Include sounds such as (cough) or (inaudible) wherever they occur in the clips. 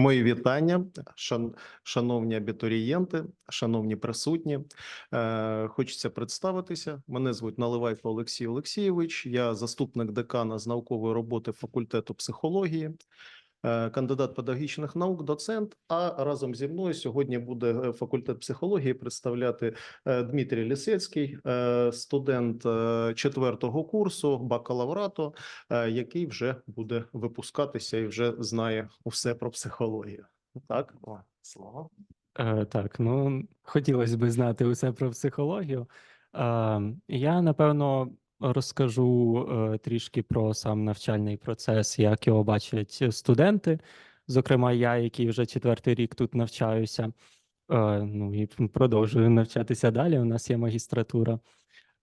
Мої вітання, шан, шановні абітурієнти, шановні присутні. Е, хочеться представитися. Мене звуть Наливайко Олексій Олексійович. Я заступник декана з наукової роботи факультету психології, кандидат педагогічних наук, доцент. А разом зі мною сьогодні буде е, факультет психології представляти е, Дмитрій Лісецький, е, студент е, четвертого курсу бакалаврату, е, який вже буде випускатися і вже знає усе про психологію. Так, о, слово. Е, так, ну хотілося б знати усе про психологію. Е, я напевно розкажу е, трішки про сам навчальний процес, як його бачать студенти. Зокрема, я, який вже четвертий рік тут навчаюся, е, ну і продовжую навчатися далі. У нас є магістратура.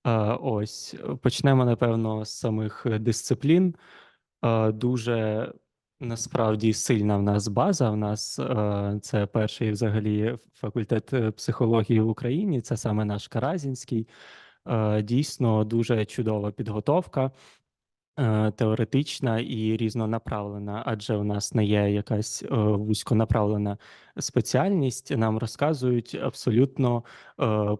Е, ось почнемо, напевно, з самих дисциплін. Е, дуже Насправді сильна в нас база. В нас е, це перший взагалі факультет е, психології в Україні. Це саме наш Каразінський. Е, дійсно дуже чудова підготовка, е, теоретична і різнонаправлена, адже у нас не є якась е, вузьконаправлена спеціальність. Нам розказують абсолютно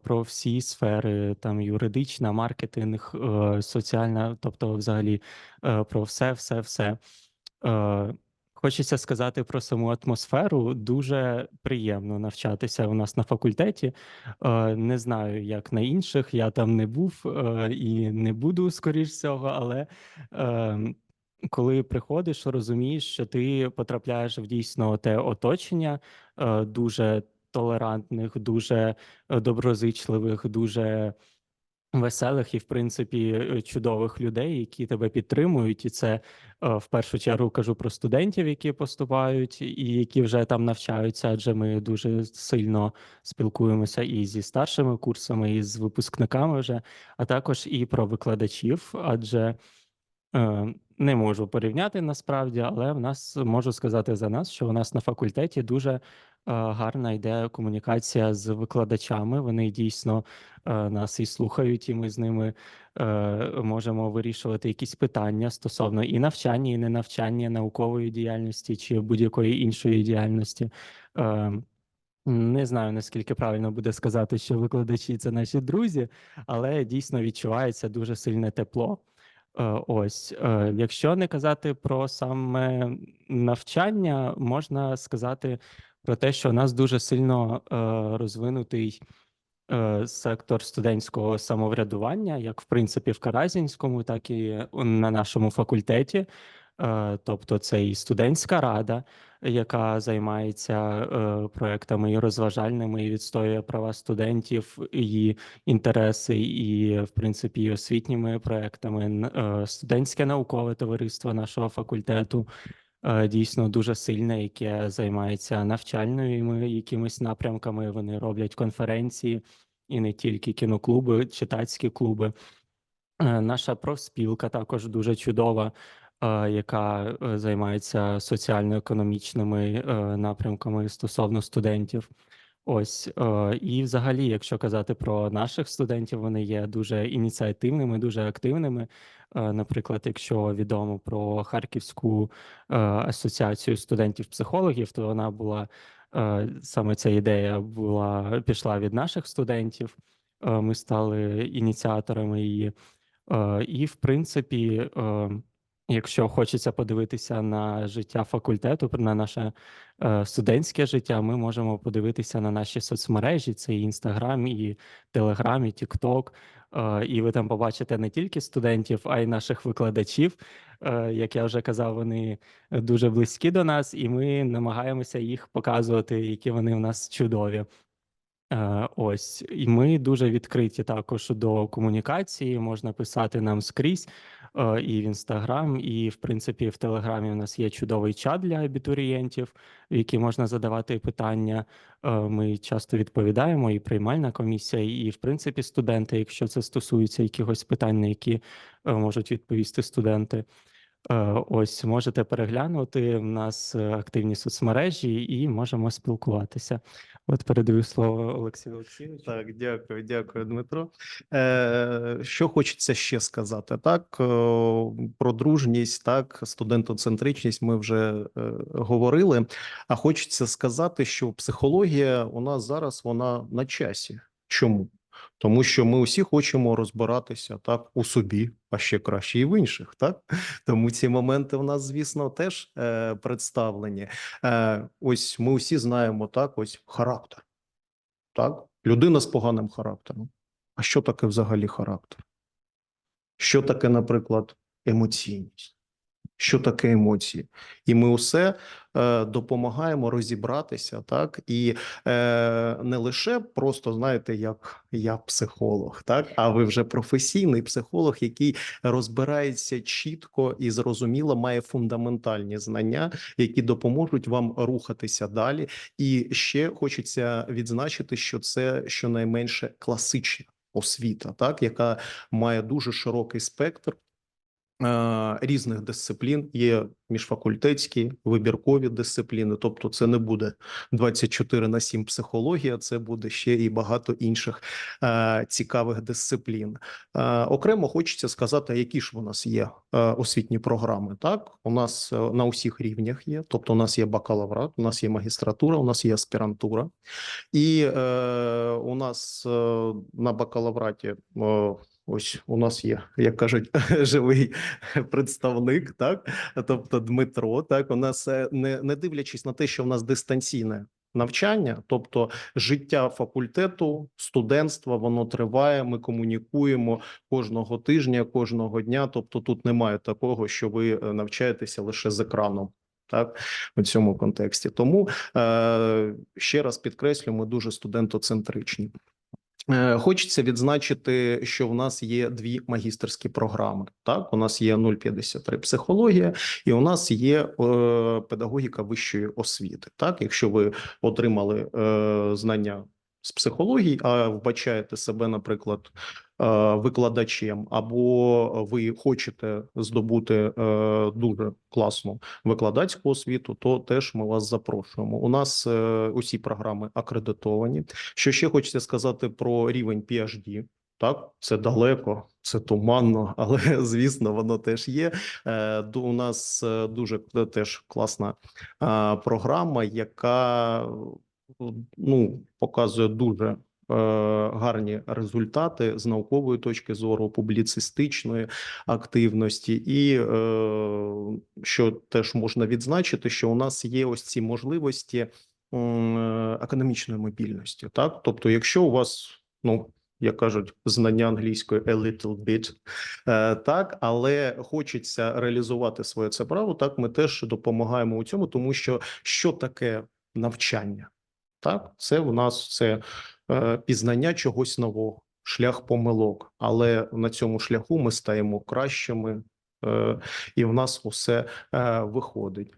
про всі сфери, там юридична, маркетинг, соціальна, тобто, взагалі, про все, все, все. Хочеться сказати про саму атмосферу. Дуже приємно навчатися у нас на факультеті. Е, Не знаю, як на інших. Я там не був е, і не буду, скоріш всього, але е, коли приходиш, розумієш, що ти потрапляєш в дійсно те оточення е, дуже толерантних, дуже доброзичливих, дуже веселих і, в принципі, е, чудових людей, які тебе підтримують, і це е, в першу чергу кажу про студентів, які поступають, і які вже там навчаються, адже ми дуже сильно спілкуємося і зі старшими курсами, і з випускниками вже, а також і про викладачів, адже е, не можу порівняти насправді, але в нас можу сказати за нас, що у нас на факультеті дуже гарна йде комунікація з викладачами. Вони дійсно е, нас і слухають, і ми з ними е, можемо вирішувати якісь питання стосовно і навчання, і ненавчання, наукової діяльності чи будь-якої іншої діяльності. Е, не знаю, наскільки правильно буде сказати, що викладачі це наші друзі, але дійсно відчувається дуже сильне тепло. Е, Ось, е, якщо не казати про саме навчання, можна сказати про те, що у нас дуже сильно е, розвинутий е, сектор студентського самоврядування, як в принципі в Каразінському, так і на нашому факультеті. Е, Тобто це і студентська рада, яка займається е, проектами і розважальними, і відстоює права студентів, і інтереси, і в принципі і освітніми проектами. Студентське наукове товариство нашого факультету дійсно дуже сильне, яке займається навчальними якимись напрямками. Вони роблять конференції і не тільки кіноклуби, читацькі клуби. Е, Наша профспілка також дуже чудова, е, яка е, займається соціально-економічними е, напрямками стосовно студентів. Ось е, і взагалі, якщо казати про наших студентів, вони є дуже ініціативними, дуже активними. Е, Наприклад, якщо відомо про Харківську е, асоціацію студентів-психологів, то вона була саме ця ідея була пішла від наших студентів. Ми стали ініціаторами її. І, в принципі, е, якщо хочеться подивитися на життя факультету, на наше е, студентське життя, ми можемо подивитися на наші соцмережі: це і Інстаграм, і Телеграм, і Тікток. Е, І ви там побачите не тільки студентів, а й наших викладачів. Е, Як я вже казав, вони дуже близькі до нас, і ми намагаємося їх показувати, які вони в нас чудові. Е, Ось, і ми дуже відкриті також до комунікації. Можна писати нам скрізь і в інстаграм, і в принципі в телеграмі. У нас є чудовий чат для абітурієнтів, в який можна задавати питання. Е, Ми часто відповідаємо, і приймальна комісія, і в принципі студенти, якщо це стосується якихось питань, на які е, можуть відповісти студенти. Е, Ось можете переглянути. У нас е, активні соцмережі і можемо спілкуватися. От передаю слово Олексію Олексійовичу. Так, дякую, дякую, Дмитро. Е, що хочеться ще сказати? Так, про дружність, так, студентоцентричність ми вже е, говорили. А хочеться сказати, що психологія у нас зараз вона на часі. Чому? Тому що ми усі хочемо розбиратися так у собі, а ще краще і в інших. Так тому ці моменти в нас, звісно, теж е, представлені. Е, ось ми усі знаємо так, ось характер. Так, людина з поганим характером. А що таке взагалі характер? Що таке, наприклад, емоційність? Що таке емоції? І ми усе е, допомагаємо розібратися, так і е, не лише просто знаєте, як я психолог, так а ви вже професійний психолог, який розбирається чітко і зрозуміло, має фундаментальні знання, які допоможуть вам рухатися далі. І ще хочеться відзначити, що це щонайменше класична освіта, так яка має дуже широкий спектр. Різних дисциплін є міжфакультетські вибіркові дисципліни, тобто це не буде 24 на 7 психологія, це буде ще і багато інших цікавих дисциплін. Окремо хочеться сказати, які ж у нас є освітні програми. Так, у нас е, на усіх рівнях є. Тобто, у нас є бакалаврат, у нас є магістратура, у нас є аспірантура, і е, у нас е, на бакалавраті. Ось у нас є, як кажуть, (laughs) живий представник, так тобто Дмитро. Так у нас е, не, не дивлячись на те, що в нас дистанційне навчання, тобто життя факультету, студентства, воно триває. Ми комунікуємо кожного тижня, кожного дня. Тобто, тут немає такого, що ви е, навчаєтеся лише з екраном. Так, у цьому контексті. Тому е, ще раз підкреслю, ми дуже студентоцентричні. Е, Хочеться відзначити, що в нас є дві магістерські програми. Так, у нас є 053 психологія, і у нас є е, педагогіка вищої освіти. Так, якщо ви отримали е, знання з психології, а вбачаєте себе, наприклад, е, викладачем, або ви хочете здобути е, дуже класну викладацьку освіту, то теж ми вас запрошуємо. У нас е, усі програми акредитовані. Що ще хочеться сказати про рівень PhD. Так, це далеко, це туманно, (laughs) але звісно, воно теж є. У нас дуже теж класна програма, яка ну показує дуже е, гарні результати з наукової точки зору, публіцистичної активності, і е, що теж можна відзначити, що у нас є ось ці можливості м, е, академічної мобільності. Так, тобто, якщо у вас ну як кажуть, знання англійської a little bit, е, так, але хочеться реалізувати своє це право. Так, ми теж допомагаємо у цьому, тому що що таке навчання? Так, це в нас це е, пізнання чогось нового, шлях помилок, але на цьому шляху ми стаємо кращими, е, і в нас усе е, виходить.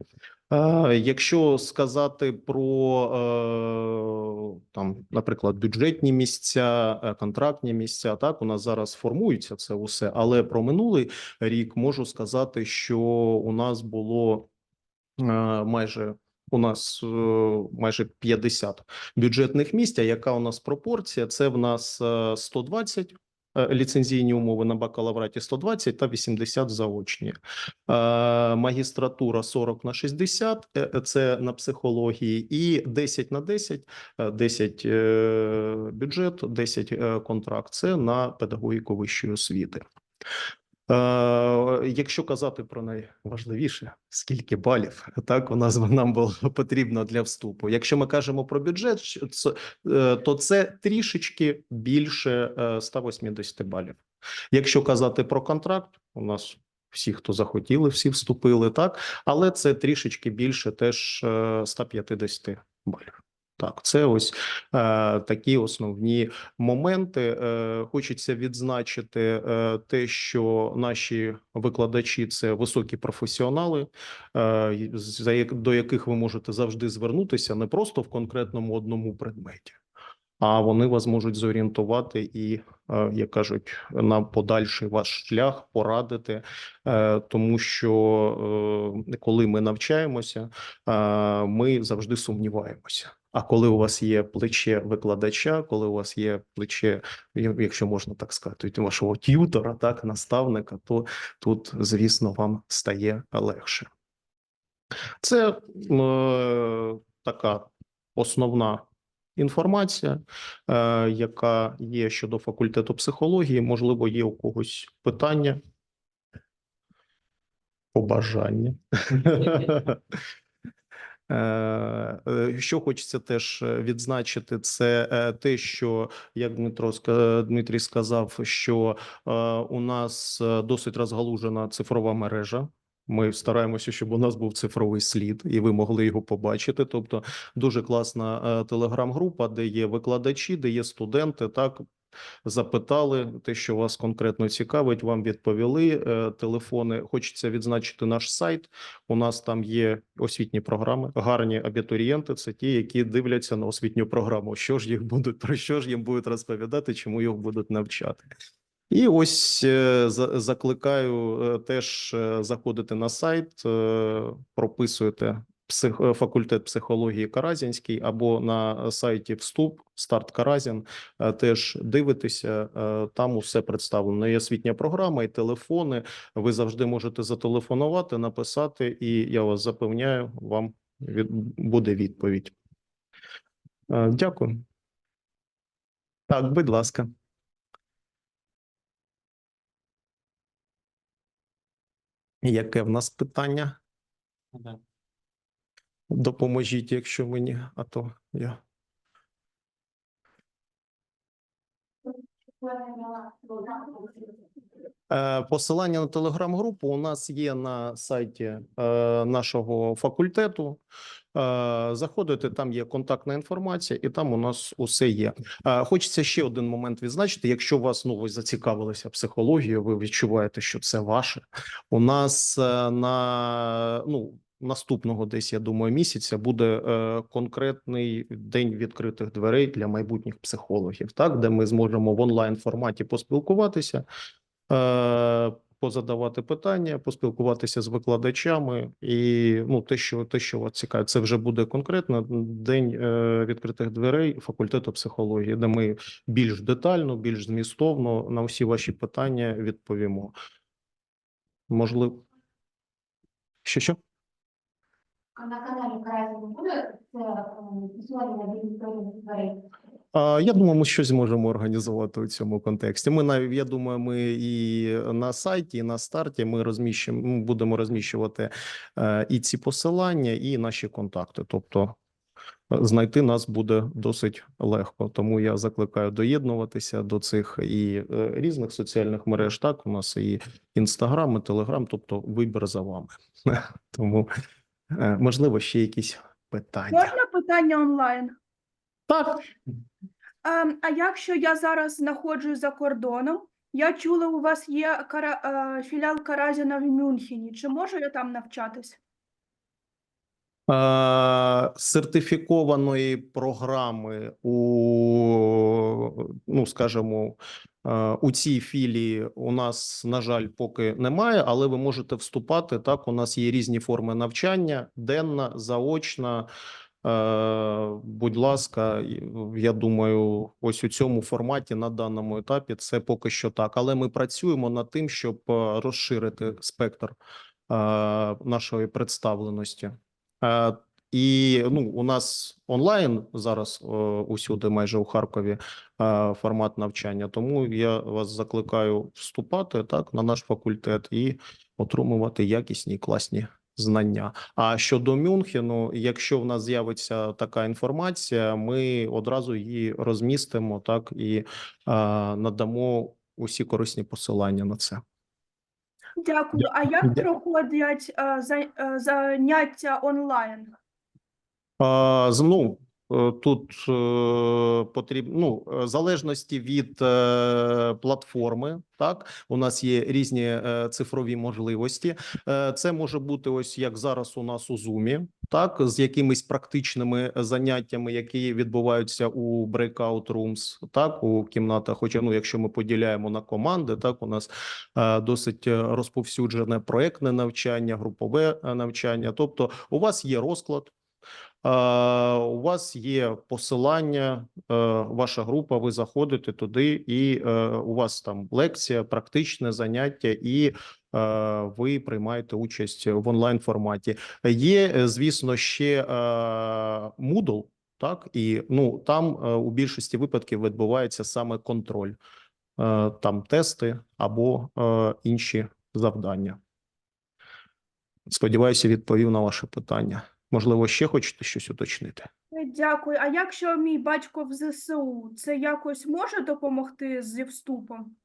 Е, Якщо сказати про е, там, наприклад, бюджетні місця, е, контрактні місця, так у нас зараз формується це усе. Але про минулий рік можу сказати, що у нас було майже у нас е, майже 50 бюджетних місць. А яка у нас пропорція? Це в нас е, 120 е, ліцензійні умови на бакалавраті 120 та 80 заочні. Е, Магістратура 40 на 60, е, е, це на психології, і 10 на 10, е, 10 е, бюджет, 10 е, контракт. Це на педагогіку вищої освіти. Е, Якщо казати про найважливіше, скільки балів так у нас нам було (laughs) потрібно для вступу. Якщо ми кажемо про бюджет, е, то це трішечки більше е, 180 балів. Якщо казати про контракт, у нас всі, хто захотіли, всі вступили, так, але це трішечки більше теж е, 150 балів. Так, це ось е, такі основні моменти. Е, Хочеться відзначити е, те, що наші викладачі це високі професіонали, е, за до яких ви можете завжди звернутися не просто в конкретному одному предметі, а вони вас можуть зорієнтувати і, е, як кажуть, на подальший ваш шлях порадити, е, тому що е, коли ми навчаємося, е, ми завжди сумніваємося. А коли у вас є плече викладача, коли у вас є плече, якщо можна так сказати, вашого т'ютора, так наставника, то тут, звісно, вам стає легше. Це е, така основна інформація, е, яка є щодо факультету психології. Можливо, є у когось питання, побажання. (laughs) Е, е, Що хочеться теж е, відзначити, це те, що як Дмитро Дмитрій сказав, що у нас досить розгалужена цифрова мережа. Ми стараємося, щоб у нас був цифровий слід, і ви могли його побачити. Тобто, дуже класна телеграм-група, де є викладачі, де є студенти. Так запитали те, що вас конкретно цікавить. Вам відповіли е, телефони. Хочеться відзначити наш сайт. У нас там є освітні програми. Гарні абітурієнти. Це ті, які дивляться на освітню програму. Що ж їх будуть про що ж їм будуть розповідати, чому їх будуть навчати. І ось е, закликаю е, теж заходити на сайт, прописуєте псих, е, факультет психології Каразінський або на сайті Вступ Старт Каразін. е, Теж дивитеся, е, там усе представлено. І освітня програма, і телефони. Ви завжди можете зателефонувати, написати, і я вас запевняю, вам від, буде відповідь. Е, Дякую. Так, будь ласка. Яке в нас питання? Допоможіть, якщо мені, а то я. Е, Посилання на телеграм-групу у нас є на сайті е, нашого факультету. Е, Заходите, там є контактна інформація, і там у нас усе є. Хочеться ще один момент відзначити. Якщо вас ну ви зацікавилися психологією, ви відчуваєте, що це ваше. У нас на ну. Наступного десь я думаю місяця буде е, конкретний день відкритих дверей для майбутніх психологів, так де ми зможемо в онлайн форматі поспілкуватися, е, позадавати питання, поспілкуватися з викладачами, і ну те, що те, що вас цікавить, це вже буде конкретно день е, відкритих дверей факультету психології, де ми більш детально, більш змістовно на всі ваші питання відповімо. Можливо, що що? На каналі Каразіна буде це відповідних дверей? Я думаю, ми щось зможемо організувати у цьому контексті. Ми навіть я думаю, ми і на сайті, і на старті ми розміщимо, будемо розміщувати е, і ці посилання, і наші контакти. Тобто е, знайти нас буде досить легко. Тому я закликаю доєднуватися до цих і е, різних соціальних мереж. Так, у нас і інстаграм, і телеграм, тобто вибір за вами. (laughs) Тому е, можливо ще якісь питання. Можна питання онлайн? Так. А, а якщо я зараз знаходжусь за кордоном, я чула, у вас є кара, е, філіал Каразіна в Мюнхені. Чи можу я там навчатись? Е, сертифікованої програми у, ну скажімо, е, у цій філії у нас, на жаль, поки немає, але ви можете вступати. Так, у нас є різні форми навчання: денна, заочна. Е, Будь ласка, я думаю, ось у цьому форматі на даному етапі це поки що так. Але ми працюємо над тим, щоб розширити спектр нашої представленості. Е, І ну, у нас онлайн зараз е, усюди, майже у Харкові, е, формат навчання. Тому я вас закликаю вступати так на наш факультет і отримувати якісні класні знання. А щодо Мюнхену, якщо в нас з'явиться така інформація, ми одразу її розмістимо так і е, надамо усі корисні посилання на це. Дякую. А як Дя- проходять а, за- а, заняття онлайн? А, ну, е, тут потрібно ну, е, залежності від е, платформи. Так, у нас є різні е, цифрові можливості. Е, Це може бути ось як зараз у нас у Zoom, так з якимись практичними заняттями, які відбуваються у breakout rooms, так у кімнатах. Хоча ну, якщо ми поділяємо на команди, так у нас е, досить е, розповсюджене проектне навчання, групове е, навчання. Тобто, у вас є розклад. У вас є посилання, е, ваша група. Ви заходите туди, і е, у вас там лекція, практичне заняття, і е, ви приймаєте участь в онлайн форматі. Є, звісно, ще Moodle, так і ну там у більшості випадків відбувається саме контроль, там тести або інші завдання. Сподіваюся, відповів на ваше питання. Можливо, ще хочете щось уточнити? Е, Дякую. А якщо мій батько в ЗСУ, це якось може допомогти зі вступом?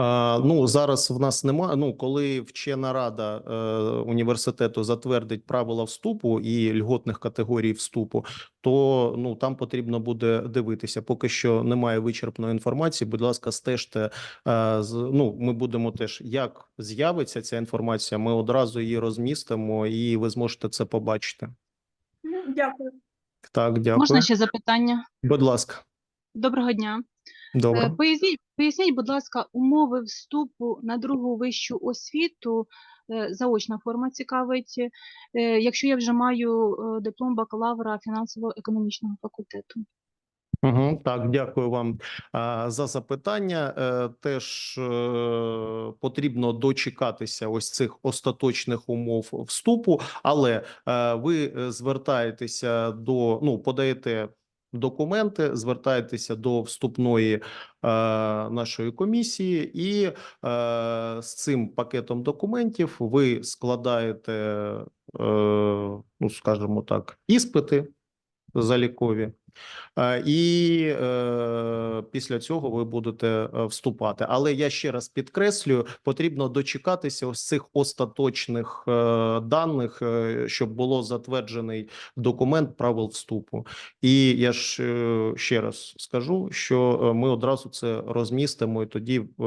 А, ну зараз в нас немає. Ну коли вчена рада е, університету затвердить правила вступу і льготних категорій вступу, то ну там потрібно буде дивитися. Поки що немає вичерпної інформації. Будь ласка, стежте. Е, з, ну ми будемо теж як з'явиться ця інформація. Ми одразу її розмістимо, і ви зможете це побачити. Дякую. Так, дякую. Можна ще запитання? Будь ласка, Доброго дня. Е, добре. Поясніть, поясніть, будь ласка, умови вступу на другу вищу освіту. Е, Заочна форма цікавить, е, якщо я вже маю е, диплом бакалавра фінансово-економічного факультету. Угу, так, дякую вам за запитання. Теж потрібно дочекатися ось цих остаточних умов вступу, але ви звертаєтеся до ну подаєте. Документи звертаєтеся до вступної е, нашої комісії, і е, з цим пакетом документів ви складаєте, е, ну скажімо так, іспити залікові. Е, І е, після цього ви будете е, вступати. Але я ще раз підкреслюю: потрібно дочекатися ось цих остаточних е, даних, е, щоб було затверджений документ правил вступу. І я ж е, ще раз скажу, що е, ми одразу це розмістимо, і тоді е,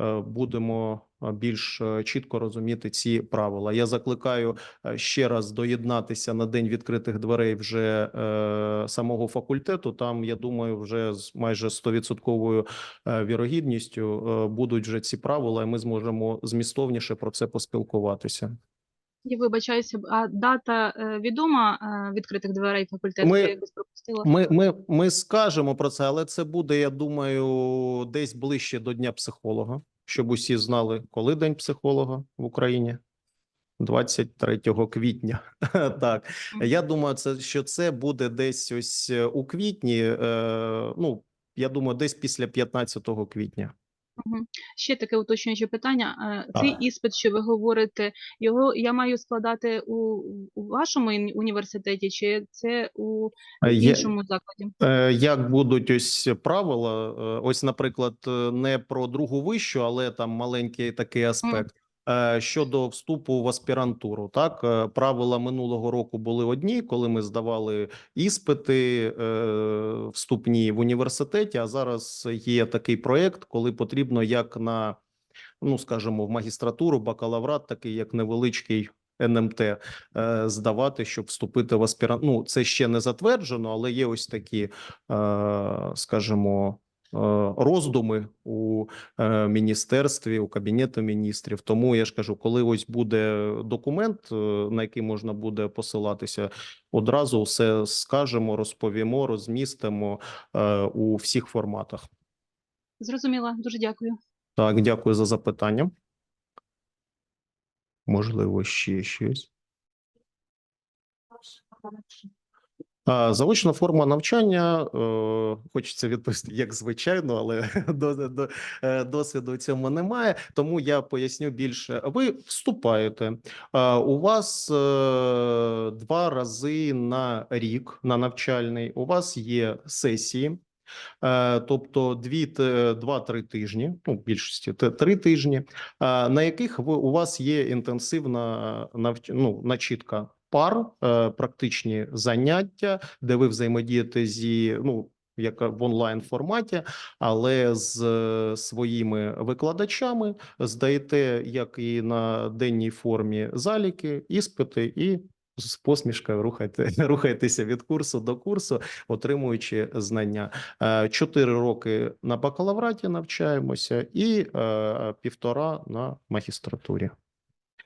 е, будемо більш е, чітко розуміти ці правила. Я закликаю е, ще раз доєднатися на день відкритих дверей вже е, самого факультету. Там я думаю, вже з майже стовідсотковою е, вірогідністю будуть вже ці правила, і ми зможемо змістовніше про це поспілкуватися. Я вибачаюся, а дата відома відкритих дверей факультету? Ми- якось пропустила. Ми, ми, ми скажемо про це, але це буде, я думаю, десь ближче до Дня психолога, щоб усі знали, коли День психолога в Україні. 23 квітня. (laughs) Так, я думаю, це що це буде десь ось е, у квітні. Е, ну, я думаю, десь після 15 квітня. Мгм. Ще таке уточнююче питання. Е, Цей Так. іспит, що ви говорите, його я маю складати у, у вашому ін- університеті, чи це у Е, є- іншому закладі? Е, Як будуть ось правила? е, Ось, наприклад, е, не про другу вищу, але там маленький такий аспект. Е, Щодо вступу в аспірантуру, так е, правила минулого року були одні, коли ми здавали іспити е, вступні в університеті. А зараз є такий проект, коли потрібно як на ну скажімо, в магістратуру, бакалаврат, такий як невеличкий. НМТ здавати, щоб вступити в аспірант. Ну, це ще не затверджено, але є ось такі, скажімо, роздуми у е, міністерстві, у кабінету міністрів. Тому я ж кажу, коли ось буде документ, е, на який можна буде посилатися, одразу все скажемо, розповімо, розмістимо е, у всіх форматах. Зрозуміла, дуже дякую. Так, дякую за запитання. Можливо, ще щось. Заочна форма навчання, е, хочеться відповісти, як звичайно, але (laughs) е, досвіду цьому немає. Тому я поясню більше. Ви вступаєте. У вас е, два рази на рік на навчальний. У вас є сесії. Тобто дві те- два-три тижні, ну в більшості три тижні, на яких ви у вас є інтенсивна ну, начітка пар, е, практичні заняття, де ви взаємодієте зі ну. Як в онлайн форматі, але з е, своїми викладачами здаєте, як і на денній формі заліки, іспити, і з посмішкою рухайте, (laughs) рухайтеся від курсу до курсу, отримуючи знання. Е, Чотири роки на бакалавраті навчаємося, і півтора на магістратурі.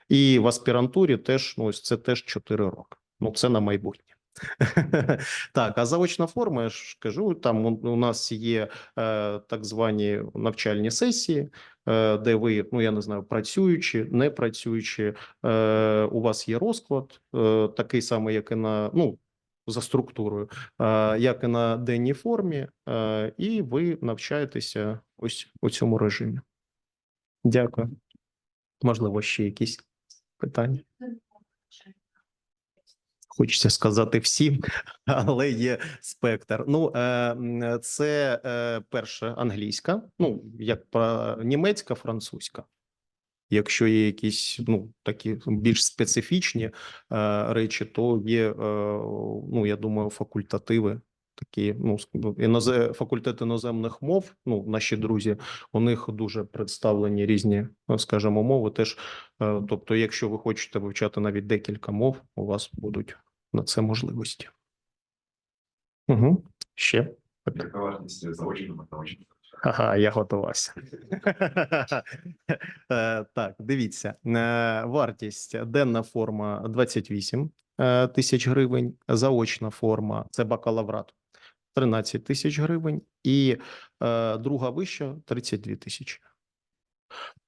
І в аспірантурі теж ну, ось це теж 4 роки. Ну, це на майбутнє. (laughs) Так, а заочна форма, я ж кажу, там у нас є е, так звані навчальні сесії, е, де ви, ну я не знаю, працюючи, не працюючи, е, у вас є розклад, е, такий самий, як і на ну. За структурою, е, як і на денній формі, е, і ви навчаєтеся ось у цьому режимі. Дякую. Можливо, ще якісь питання. Хочеться сказати всім, (laughs) але є спектр. Ну, е, це е, перше англійська, ну як про німецька, французька. Якщо є якісь ну такі більш специфічні е, речі, то є ну я думаю, факультативи. Такі ну ск- інозе, факультет іноземних мов. Ну наші друзі, у них дуже представлені різні, ну, скажімо, мови. Теж, е, тобто, якщо ви хочете вивчати навіть декілька мов, у вас будуть на це можливості. Угу. Ще Яка заочного? Ага, я готувався. (laughs) Е, Так, дивіться, е, вартість денна форма 28 е, тисяч гривень, заочна форма це бакалаврат 13 тисяч гривень, і е, друга вища 32 тисячі.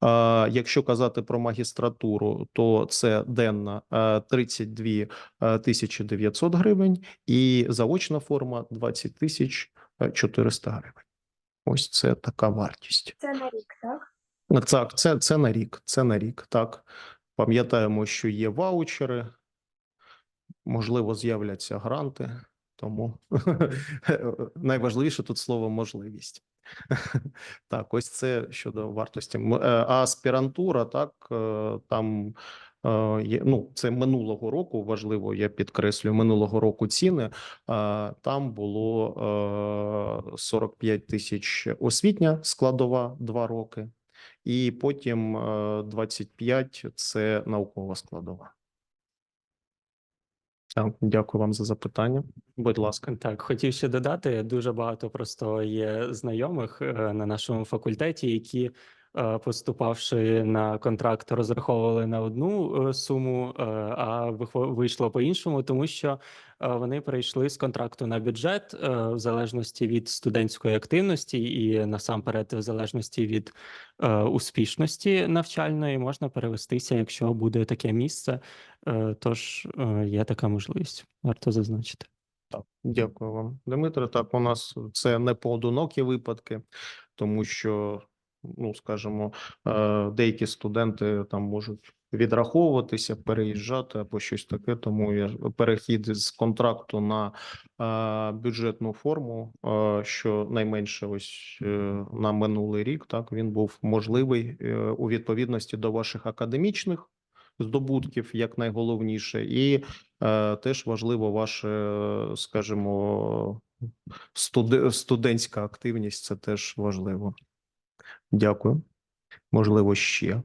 Е, Якщо казати про магістратуру, то це денна е, 32 е, тисячі 900 гривень, і заочна форма 20 тисяч е, 400 гривень. Ось це така вартість. Це на рік, так? Так, це, це на рік. Це на рік. Так. Пам'ятаємо, що є ваучери, можливо, з'являться гранти, тому (laughs) найважливіше тут слово можливість. (laughs) Так, ось це щодо вартості. Е, А аспірантура, так, е, там е, є, ну, це минулого року, важливо, я підкреслюю, минулого року ціни. Там було е, 45 тисяч освітня складова, два роки. І потім е, 25 – це наукова складова. Дякую вам за запитання. Будь ласка. Так, хотів ще додати, дуже багато просто є знайомих е, на нашому факультеті, які, поступавши на контракт, розраховували на одну е, суму, е, а вийшло по-іншому, тому що е, вони перейшли з контракту на бюджет е, в залежності від студентської активності і насамперед в залежності від е, успішності навчальної можна перевестися, якщо буде таке місце. Е, Тож е, є така можливість, варто зазначити. Так, дякую вам, Дмитро. Так, у нас це не поодинокі випадки, тому що, ну скажімо, е, деякі студенти там можуть відраховуватися, переїжджати або щось таке. Тому я перехід з контракту на е, бюджетну форму, е, що найменше ось на минулий рік, так він був можливий у відповідності до ваших академічних здобутків, як найголовніше, і Е, Теж важливо ваше, скажімо, студе- студентська активність. Це теж важливо. Дякую. Можливо, ще.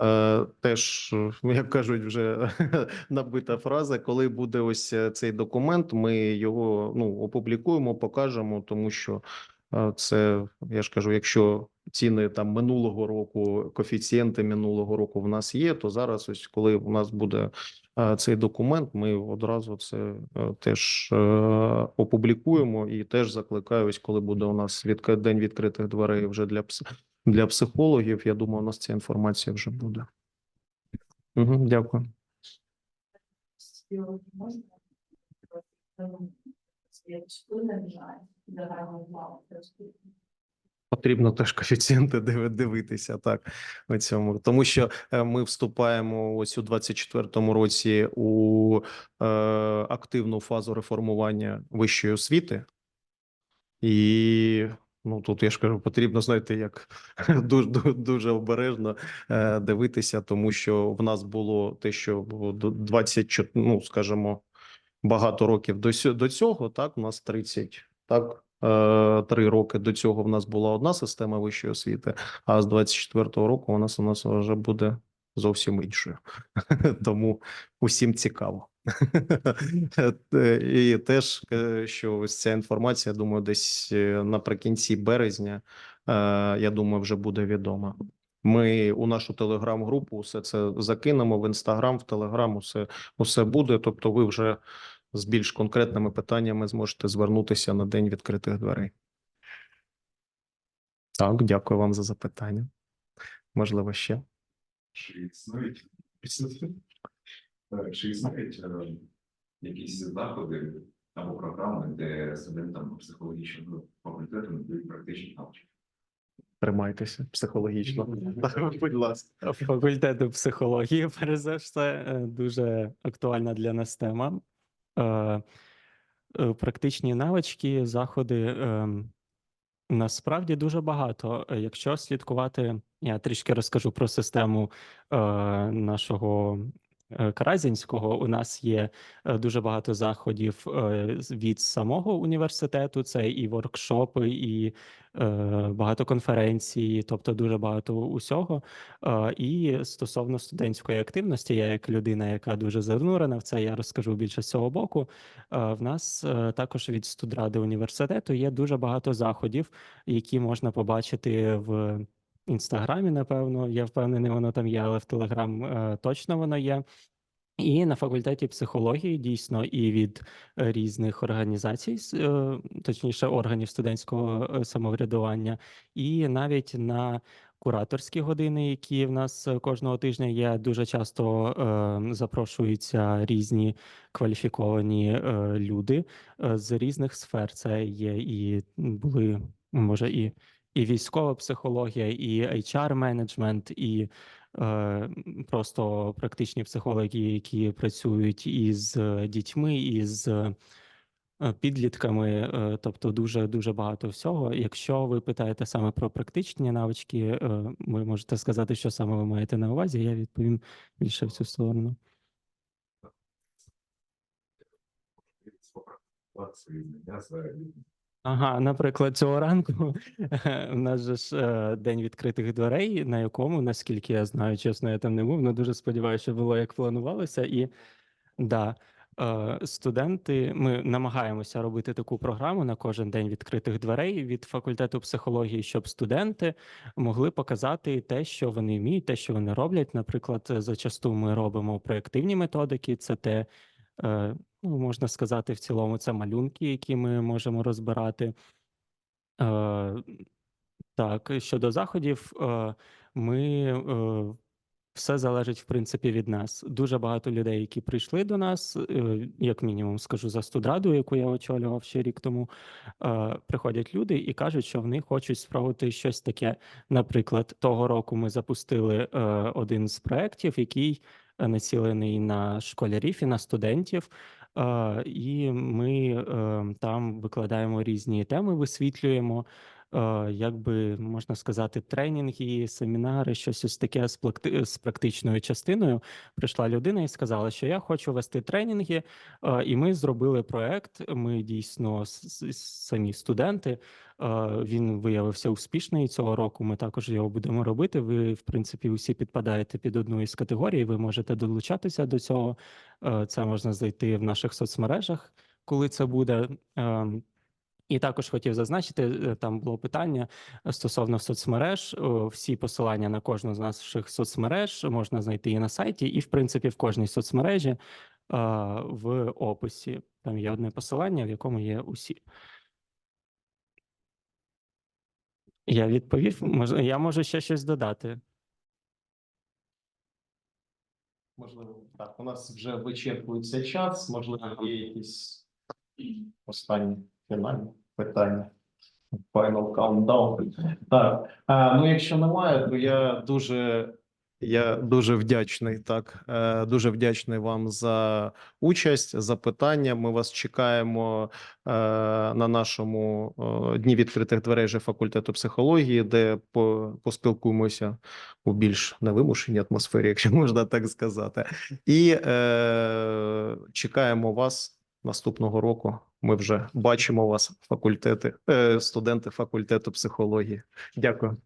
Е, Теж, е, як кажуть, вже (laughs) набита фраза. Коли буде ось е, цей документ, ми його ну опублікуємо, покажемо, тому що е, це я ж кажу, якщо ціни там минулого року, коефіцієнти минулого року в нас є, то зараз, ось коли у нас буде цей документ, ми одразу це е, теж е, опублікуємо і теж закликаю, ось коли буде у нас відк- день відкритих дверей вже для для психологів. Я думаю, у нас ця інформація вже буде. Угу, дякую. Потрібно теж коефіцієнти дивитися так у цьому, тому що е, ми вступаємо ось у 24-му році у е, активну фазу реформування вищої освіти, і Ну тут я ж кажу, потрібно знаєте, як (laughs) дуже дуже обережно е, дивитися, тому що в нас було те, що було до 24, ну скажімо, багато років до до цього. Так, у нас 30, так. Е, Три роки до цього в нас була одна система вищої освіти, а з 24-го року у нас у нас вже буде зовсім іншою. (laughs) Тому усім цікаво. (laughs) Е, І теж, е, що ось ця інформація, думаю, десь наприкінці березня, я думаю, вже буде відома. Ми у нашу телеграм-групу все це закинемо в інстаграм, в телеграм, усе, усе буде. Тобто, ви вже з більш конкретними питаннями зможете звернутися на день відкритих дверей. Так, дякую вам за запитання. Можливо, ще. Чи існують Е, чи існують е, якісь заходи або програми, де студентам психологічного факультету надають практичні навички? Тримайтеся психологічно. (laughs) Будь ласка. Факультету психології, перш за все, е, дуже актуальна для нас тема. Е, е, Практичні навички, заходи ем, насправді дуже багато. Е, Якщо слідкувати, я трішки розкажу про систему е, нашого Каразінського. У нас є е, дуже багато заходів е, від самого університету. Це і воркшопи, і е, багато конференцій, тобто дуже багато усього. Е, І стосовно студентської активності, я як людина, яка дуже занурена в це, я розкажу більше з цього боку. Е, В нас е, також від студради університету є дуже багато заходів, які можна побачити в інстаграмі. Напевно, я впевнений, воно там є, але в Телеграм е, точно воно є. І на факультеті психології дійсно і від е, різних організацій, е, точніше органів студентського е, самоврядування, і навіть на кураторські години, які в нас кожного тижня є, дуже часто е, запрошуються різні кваліфіковані е, люди з різних сфер. Це є і були може і. І військова психологія, і HR-менеджмент, і е, просто практичні психологи, які працюють із дітьми, із е, підлітками, е, тобто дуже дуже багато всього. Якщо ви питаєте саме про практичні навички, е, ви можете сказати, що саме ви маєте на увазі. Я відповім більше в цю сторону. Свої. Ага, наприклад, цього ранку (laughs) у нас же ж е, день відкритих дверей, на якому, наскільки я знаю, чесно, я там не був, але дуже сподіваюся, що було як планувалося. І да, е, студенти, ми намагаємося робити таку програму на кожен день відкритих дверей від факультету психології, щоб студенти могли показати те, що вони вміють, те, що вони роблять. Наприклад, зачасту ми робимо проєктивні методики, це те. е, Ну, можна сказати, в цілому це малюнки, які ми можемо розбирати. Е, так, щодо заходів, е, ми е, все залежить в принципі від нас. Дуже багато людей, які прийшли до нас, е, як мінімум, скажу за студраду, яку я очолював ще рік тому. е, Приходять люди і кажуть, що вони хочуть спробувати щось таке. Наприклад, того року ми запустили е, один з проєктів, який націлений на школярів і на студентів. І ми там викладаємо різні теми, висвітлюємо, е, як би можна сказати, тренінги, семінари, щось ось таке з, плакти- з практичною частиною. Прийшла людина і сказала, що я хочу вести тренінги, е, і ми зробили проект. Ми дійсно самі студенти. Е, Він виявився успішний цього року. Ми також його будемо робити. Ви, в принципі, усі підпадаєте під одну із категорій. Ви можете долучатися до цього. Це можна знайти в наших соцмережах, коли це буде. І також хотів зазначити, е, там було питання е, стосовно соцмереж. Всі посилання на кожну з наших соцмереж можна знайти і на сайті, і в принципі в кожній соцмережі е, в описі. Там є одне посилання, в якому є усі. Я відповів. Я можу ще щось додати. Можливо, так. У нас вже вичерпується час. Можливо, є якісь останні фінальні питання. Final countdown. Так. А, ну, якщо немає, то я дуже Я дуже вдячний. Так, е, дуже вдячний вам за участь, за питання. Ми вас чекаємо е, на нашому е, дні відкритих дверей факультету психології, де поспілкуємося у більш невимушеній атмосфері, якщо можна так сказати. І е, чекаємо вас наступного року. Ми вже бачимо вас, факультети, е, студенти факультету психології. Дякую.